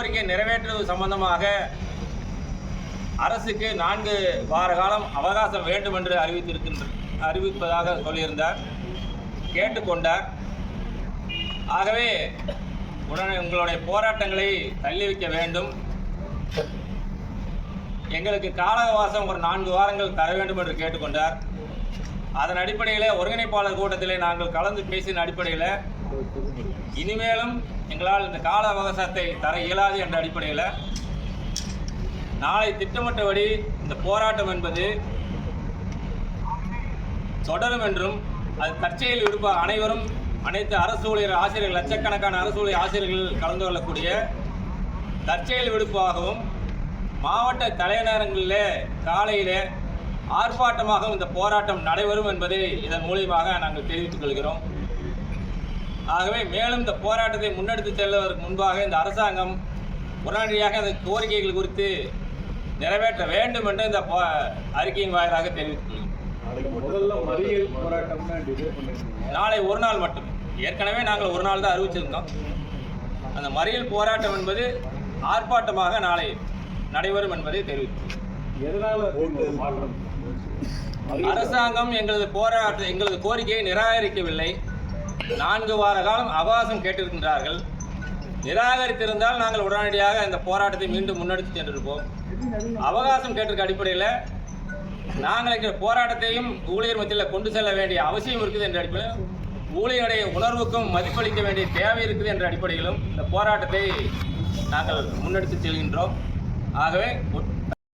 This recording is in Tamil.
கோரிக்கை நிறைவேற்றுவது சம்பந்தமாக அரசுக்கு நான்கு வார காலம் அவகாசம் வேண்டும் என்று அறிவித்திருக்கின்ற அறிவிப்பதாக சொல்லியிருந்தார். கேட்டுக்கொண்டார். ஆகவே உடனே உங்களுடைய போராட்டங்களை தள்ளி வைக்க வேண்டும். எங்களுக்கு கால அவகாசம் ஒரு நான்கு வாரங்கள் தர வேண்டும் என்று கேட்டுக்கொண்டார். அதன் அடிப்படையில் ஒருங்கிணைப்பாளர் கூட்டத்திலே நாங்கள் கலந்து பேசின அடிப்படையில் இனிமேலும் எங்களால் இந்த கால அவகாசத்தை தர இயலாது என்ற அடிப்படையில் நாளை திட்டமிட்டபடி இந்த போராட்டம் என்பது தொடரும் என்றும் அது தற்செயல் இருப்ப அனைவரும் அனைத்து அரசு ஊழியர் ஆசிரியர்கள் லட்சக்கணக்கான அரசு ஊழியர் ஆசிரியர்கள் கலந்து கொள்ளக்கூடிய தற்செயல் விடுப்பாகவும் மாவட்ட தலைநகரங்களிலே காலையிலே ஆர்ப்பாட்டமாகவும் இந்த போராட்டம் நடைபெறும் என்பதை இதன் மூலியமாக நாங்கள் தெரிவித்துக் கொள்கிறோம். ஆகவே மேலும் இந்த போராட்டத்தை முன்னெடுத்து செல்வதற்கு முன்பாக இந்த அரசாங்கம் உடனடியாக அந்த கோரிக்கைகள் குறித்து நிறைவேற்ற வேண்டும் என்று இந்த அறிக்கையின் வாயிலாக தெரிவித்துக் நாளை ஒரு நாள் மட்டும். ஏற்கனவே நாங்கள் ஒரு நாள் தான் அறிவிச்சிருந்தோம். அந்த மறியல் போராட்டம் என்பது ஆர்ப்பாட்டமாக நாளை நடைபெறும் என்பதை தெரிவித்தோம் எதனால மாற்றம்? அரசாங்கம் எங்களது போராட்ட எங்களது கோரிக்கையை நிராகரிக்கவில்லை. நான்கு வார காலம் அவகாசம் கேட்டிருக்கின்றார்கள். நிராகரித்திருந்தால் நாங்கள் உடனடியாக இந்த போராட்டத்தை மீண்டும் முன்னெடுத்து சென்றிருப்போம். அவகாசம் கேட்டிருக்க அடிப்படையில் நாங்கள் எங்கள் போராட்டத்தையும் ஊழியர் மத்தியில் கொண்டு செல்ல வேண்டிய அவசியம் இருக்குது என்ற அடிப்படையில் ஊழியருடைய உணர்வுக்கும் மதிப்பளிக்க வேண்டிய தேவை இருக்குது என்ற அடிப்படையிலும் இந்த போராட்டத்தை நாங்கள் முன்னெடுத்து செல்கின்றோம். ஆகவே